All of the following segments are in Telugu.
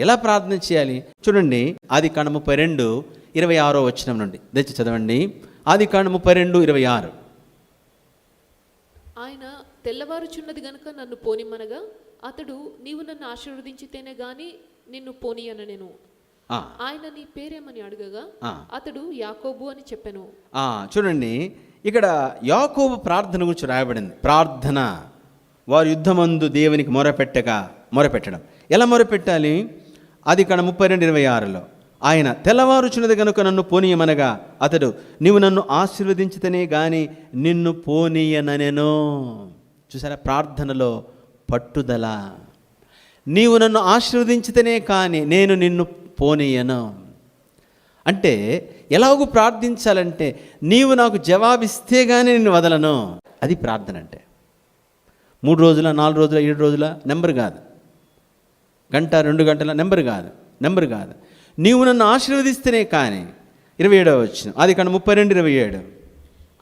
ఎలా ప్రార్థన చేయాలి? చూడండి ఆది కాండ ముప్పై రెండు ఇరవై ఆరో వచ్చినం నుండి. తెచ్చి చదవండి. ఆది కాండ ముప్పై రెండు ఇరవై ఆరు. ఆయన తెల్లవారుచున్నది గనుక నన్ను పోనిమ్మనగా అతడు నీవు నన్ను ఆశీర్వదించితేనే గాని నిన్ను పోనీయన నేను. ఆయన నీ పేరేమని అడగగా. అతడు యాకోబు అని చెప్పాను. ఆ, చూడండి ఇక్కడ యాకోబు ప్రార్థన గురించి రాయబడింది. ప్రార్థన వారు యుద్ధమందు దేవునికి మొరపెట్టగా మొరపెట్టడం. ఎలా మొరపెట్టాలి? అది ఇక్కడ ముప్పై రెండు ఇరవై ఆరులో. ఆయన తెల్లవారుచున్నది కనుక నన్ను పోనీయమనగా అతడు నీవు నన్ను ఆశీర్వదించితేనే కానీ నిన్ను పోనీయననెను చూసారా? ప్రార్థనలో పట్టుదల. నీవు నన్ను ఆశీర్వదించితేనే కానీ నేను నిన్ను పోనీయను. అంటే ఎలాగూ ప్రార్థించాలంటే నీవు నాకు జవాబిస్తే కానీ నిన్ను వదలను. అది ప్రార్థన అంటే. మూడు రోజుల నాలుగు రోజుల ఏడు రోజుల? నెంబర్ కాదు. గంట రెండు గంటల నెంబర్ కాదు నెంబర్ కాదు. నీవు నన్ను ఆశీర్వదిస్తేనే కానీ ఇరవై ఏడవ వచ్చిన అది కానీ ముప్పై రెండు ఇరవై ఏడు.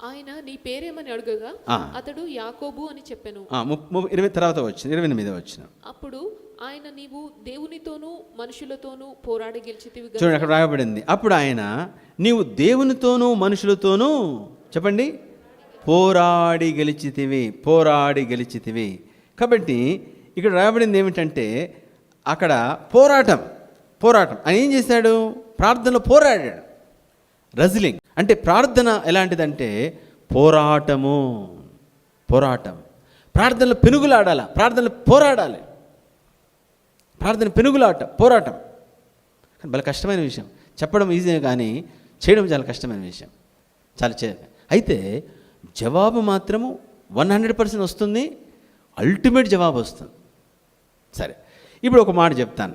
ఆయన నీ పేరేమని అడగగా. అతడు యాకోబు అని చెప్పాను. ఇరవై తర్వాత వచ్చిన ఇరవై ఎనిమిది వచ్చిన అప్పుడు ఆయన నీవు దేవునితోనూ మనుషులతోనూ పోరాడి గెలిచితివి చూడండి అక్కడ రాయబడింది. అప్పుడు ఆయన నీవు దేవునితోనూ మనుషులతోనూ చెప్పండి పోరాడి గెలిచితివి పోరాడి గెలిచితివి. కాబట్టి ఇక్కడ రాయబడింది ఏమిటంటే అక్కడ పోరాటం పోరాటం. ఆయన ఏం చేశాడు? ప్రార్థనలో పోరాడాడు. రజిలింగ్. అంటే ప్రార్థన ఎలాంటిదంటే పోరాటము పోరాటం. ప్రార్థనలో పెనుగులాడాల ప్రార్థనలో పోరాడాలి. ప్రార్థన పెనుగులాట పోరాటం. కానీ చాలా కష్టమైన విషయం. చెప్పడం ఈజీ కానీ చేయడం చాలా కష్టమైన విషయం. చాలా చే అయితే జవాబు మాత్రము వన్ హండ్రెడ్ పర్సెంట్ వస్తుంది అల్టిమేట్ జవాబు వస్తుంది. సరే. ఇప్పుడు ఒక మాట చెప్తాను.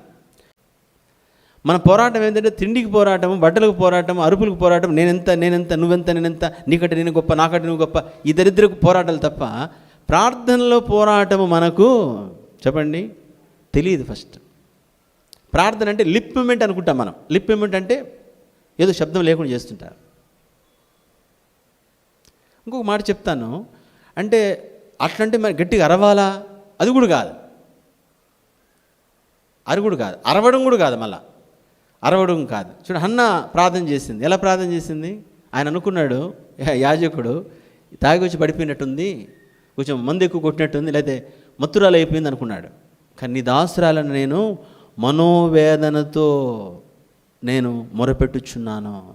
మన పోరాటం ఏంటంటే తిండికి పోరాటం బట్టలకు పోరాటం అరుపులకు పోరాటం నేనెంత నేనెంత నువ్వెంత నేనెంత నీకంటే నేను గొప్ప నాకంటే నువ్వు గొప్ప ఈ దరిద్రకు పోరాటాలు తప్ప ప్రార్థనలో పోరాటము మనకు చెప్పండి? తెలియదు ఫస్ట్. ప్రార్థన అంటే లిప్ మూమెంట్ అనుకుంటాం మనం. లిప్ మూమెంట్ అంటే ఏదో శబ్దం లేకుండా చేస్తుంటారు. ఇంకొక మాట చెప్తాను. అంటే అట్లంటే మరి గట్టిగా అరవాలా? అది కూడా కాదు. అరుగుడు కాదు అరవడం కూడా కాదు మళ్ళా. అరవడం కాదు. చూడు అన్న ప్రార్థన చేసింది. ఎలా ప్రార్థన చేసింది? ఆయన అనుకున్నాడు యాజకుడు తాగి వచ్చి పడిపోయినట్టుంది కొంచెం మందు ఎక్కువ కొట్టినట్టుంది లేకపోతే మత్తురాలు అయిపోయింది అనుకున్నాడు. కానీ నీ దాసురాలను నేను మనోవేదనతో నేను మొరపెట్టుచున్నాను.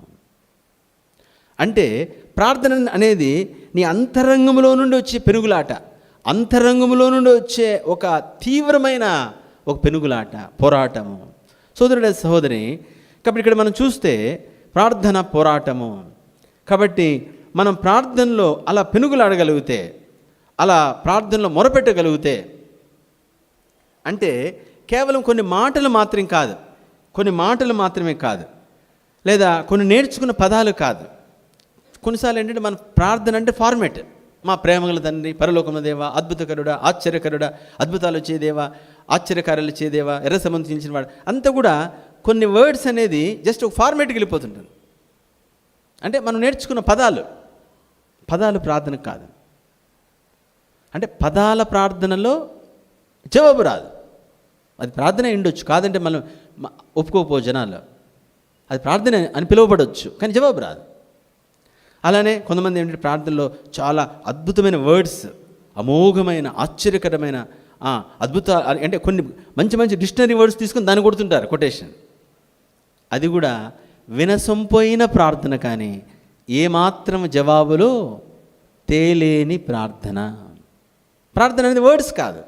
అంటే ప్రార్థన అనేది నీ అంతరంగంలో నుండి వచ్చే పెరుగులాట అంతరంగంలో నుండి వచ్చే ఒక తీవ్రమైన ఒక పెనుగులాట పోరాటము. సోదరుడే సహోదరి కాబట్టి ఇక్కడ మనం చూస్తే ప్రార్థన పోరాటము. కాబట్టి మనం ప్రార్థనలో అలా పెనుగులాడగలిగితే అలా ప్రార్థనలో మొరపెట్టగలిగితే అంటే కేవలం కొన్ని మాటలు మాత్రం కాదు. కొన్ని మాటలు మాత్రమే కాదు. లేదా కొన్ని నేర్చుకున్న పదాలు కాదు. కొన్నిసార్లు ఏంటంటే మన ప్రార్థన అంటే ఫార్మేట్. మా ప్రేమగల తండ్రి పరలోకముల దేవా అద్భుతకరుడా ఆశ్చర్యకరుడా అద్భుతాలు చేదేవా ఆశ్చర్యకార్యాలు చేదేవా ఎర్ర సంబంధించిన వాడు. అంతా కూడా కొన్ని వర్డ్స్ అనేది జస్ట్ ఒక ఫార్మేట్కి వెళ్ళిపోతుంటుంది. అంటే మనం నేర్చుకున్న పదాలు పదాలు ప్రార్థన కాదు. అంటే పదాల ప్రార్థనలో జవాబు రాదు. అది ప్రార్థన ఉండొచ్చు కాదంటే మనం ఒప్పుకోపో ఒప్పుకోకపో జనాలు. అది ప్రార్థన అని పిలువబడవచ్చు కానీ జవాబు రాదు. అలానే కొంతమంది ఏంటంటే ప్రార్థనలో చాలా అద్భుతమైన వర్డ్స్ అమోఘమైన ఆశ్చర్యకరమైన అద్భుత అంటే కొన్ని మంచి మంచి డిక్షనరీ వర్డ్స్ తీసుకొని దాన్ని కొడుతుంటారు కొటేషన్. అది కూడా వినసొంపోయిన ప్రార్థన కానీ ఏమాత్రం జవాబులో తేలేని ప్రార్థన. ప్రార్థన అనేది వర్డ్స్ కాదు.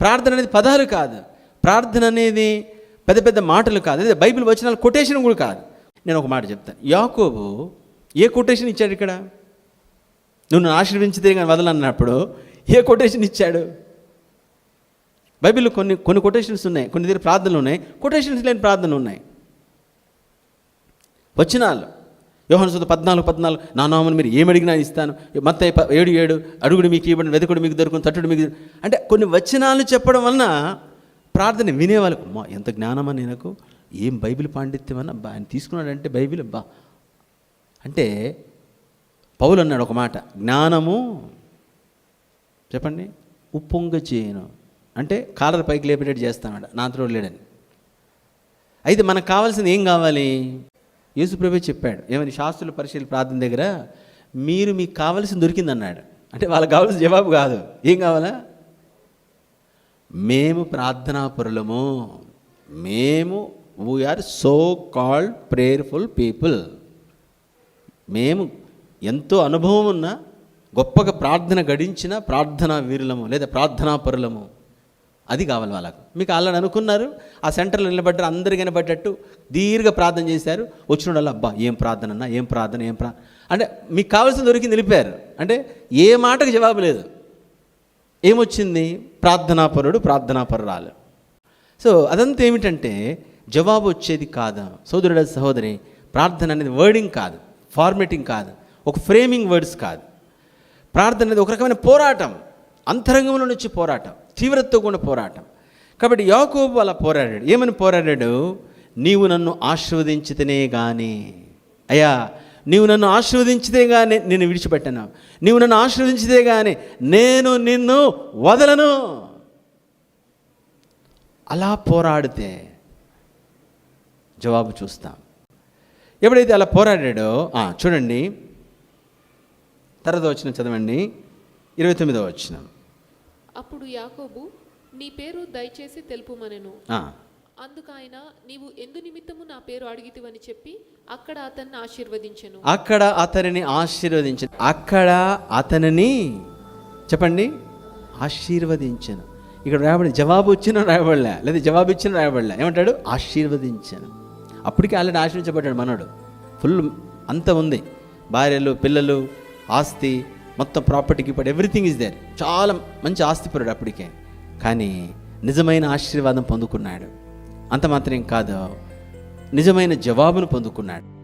ప్రార్థన అనేది పదాలు కాదు. ప్రార్థన అనేది పెద్ద పెద్ద మాటలు కాదు. అదే బైబిల్ వచ్చిన కొటేషన్ కూడా కాదు. నేను ఒక మాట చెప్తాను. యాకోబు ఏ కొటేషన్ ఇచ్చాడు ఇక్కడ? నువ్వు ఆశీర్వించితే కానీ వదలన్నప్పుడు ఏ కొటేషన్ ఇచ్చాడు? బైబిల్లో కొన్ని కొన్ని కొటేషన్స్ ఉన్నాయి. కొన్ని దగ్గర ప్రార్థనలు ఉన్నాయి. కొటేషన్స్ లేని ప్రార్థనలు ఉన్నాయి. వచ్చినాలు యోహన్ సుత పద్నాలుగు పద్నాలుగు నా నామని మీరు ఏమి అడిగినా ఇస్తాను. మత్త ఏడు ఏడు అడుగుడు మీకు ఇవ్వడం వెతుకుడు మీకు దొరుకుని తట్టుడు మీకు అంటే కొన్ని వచనాలు చెప్పడం వలన ప్రార్థన వినేవాళ్ళకు మా ఎంత జ్ఞానమా నాకు ఏం బైబిల్ పాండిత్యం అన్న? బా ఆయన తీసుకున్నాడంటే బైబిల్ బా. అంటే పౌలు అన్నాడు ఒక మాట జ్ఞానము చెప్పండి ఉప్పొంగ చేయను అంటే కాలర్ పైకి లేపేటట్టు చేస్తానట నాతో లేడని. అయితే మనకు కావాల్సింది ఏం కావాలి? యేసుప్రభే చెప్పాడు. ఏమని? శాస్త్రుల పరిశీలన ప్రార్థన దగ్గర మీరు మీకు కావాల్సింది దొరికిందన్నాడు. అంటే వాళ్ళకి కావాల్సిన జవాబు కాదు. ఏం కావాలా? మేము ప్రార్థనాపరులము మేము we are so called prayerful people మేము ఎంతో అనుభవం ఉన్న గొప్పగా ప్రార్థన గడించిన ప్రార్థనా వీరులము లేదా ప్రార్థనా పరులము. అది కావాలి వాళ్ళకు. మీకు వాళ్ళని అనుకున్నారు ఆ సెంటర్లో నిలబడ్డారు అందరు కనబడ్డట్టు దీర్ఘ ప్రార్థన చేశారు. వచ్చిన వాళ్ళు అబ్బా ఏం ప్రార్థన అన్నా ఏం ప్రార్థన ఏం ప్రా అంటే మీకు కావాల్సిన దొరికి నిలిపారు. అంటే ఏ మాటకు జవాబు లేదు. ఏమొచ్చింది? ప్రార్థనాపరుడు ప్రార్థనాపరురాలు. సో అదంతా ఏమిటంటే జవాబు వచ్చేది కాదు? సోదరుడ సహోదరి ప్రార్థన అనేది వర్డింగ్ కాదు ఫార్మేటింగ్ కాదు ఒక ఫ్రేమింగ్ వర్డ్స్ కాదు. ప్రార్థన అనేది ఒక రకమైన పోరాటం అంతరంగంలో నుంచి పోరాటం. తీవ్రతతో కూడిన పోరాటం. కాబట్టి యాకోబు అలా పోరాడాడు. ఏమని పోరాడాడు? నీవు నన్ను ఆశీర్వదించితేనే కానీ అయ్యా నీవు నన్ను ఆశీర్వదించితే కానీ నేను విడిచిపెట్టాను. నీవు నన్ను ఆశీర్వదించితే కానీ నేను నిన్ను వదలను. అలా పోరాడితే జవాబు చూస్తాం. ఎప్పుడైతే అలా పోరాడాడో చూడండి. తర్వాత వచ్చిన చదవండి. ఇరవై తొమ్మిదో వచ్చినాం అప్పుడు యాకోబు నీ పేరు దయచేసి తెలుపుమనెను. అందుకు ఆయన నీవు ఎందు నిమిత్తము నా పేరు అడిగితివని చెప్పి అక్కడ అతన్ని ఆశీర్వదించెను. అక్కడ అతనిని ఆశీర్వదించను. అక్కడ అతనిని చెప్పండి ఆశీర్వదించను. ఇక్కడ రాయబడి జవాబు వచ్చిన రాయబడలే. లేదా జవాబు ఇచ్చిన రాయబడలే. ఏమంటాడు? ఆశీర్వదించను. అప్పటికి ఆల్రెడీ ఆశీర్వించబడ్డాడు మనోడు. ఫుల్ అంత ఉంది. భార్యలు పిల్లలు ఆస్తి మొత్తం ప్రాపర్టీకి ఇప్పుడు ఎవ్రీథింగ్ ఇస్ దేర్ చాలా మంచి ఆస్తిపరుడు అప్పటికే. కానీ నిజమైన ఆశీర్వాదం పొందుకున్నాడు. అంత మాత్రం కాదు. నిజమైన జవాబును పొందుకున్నాడు.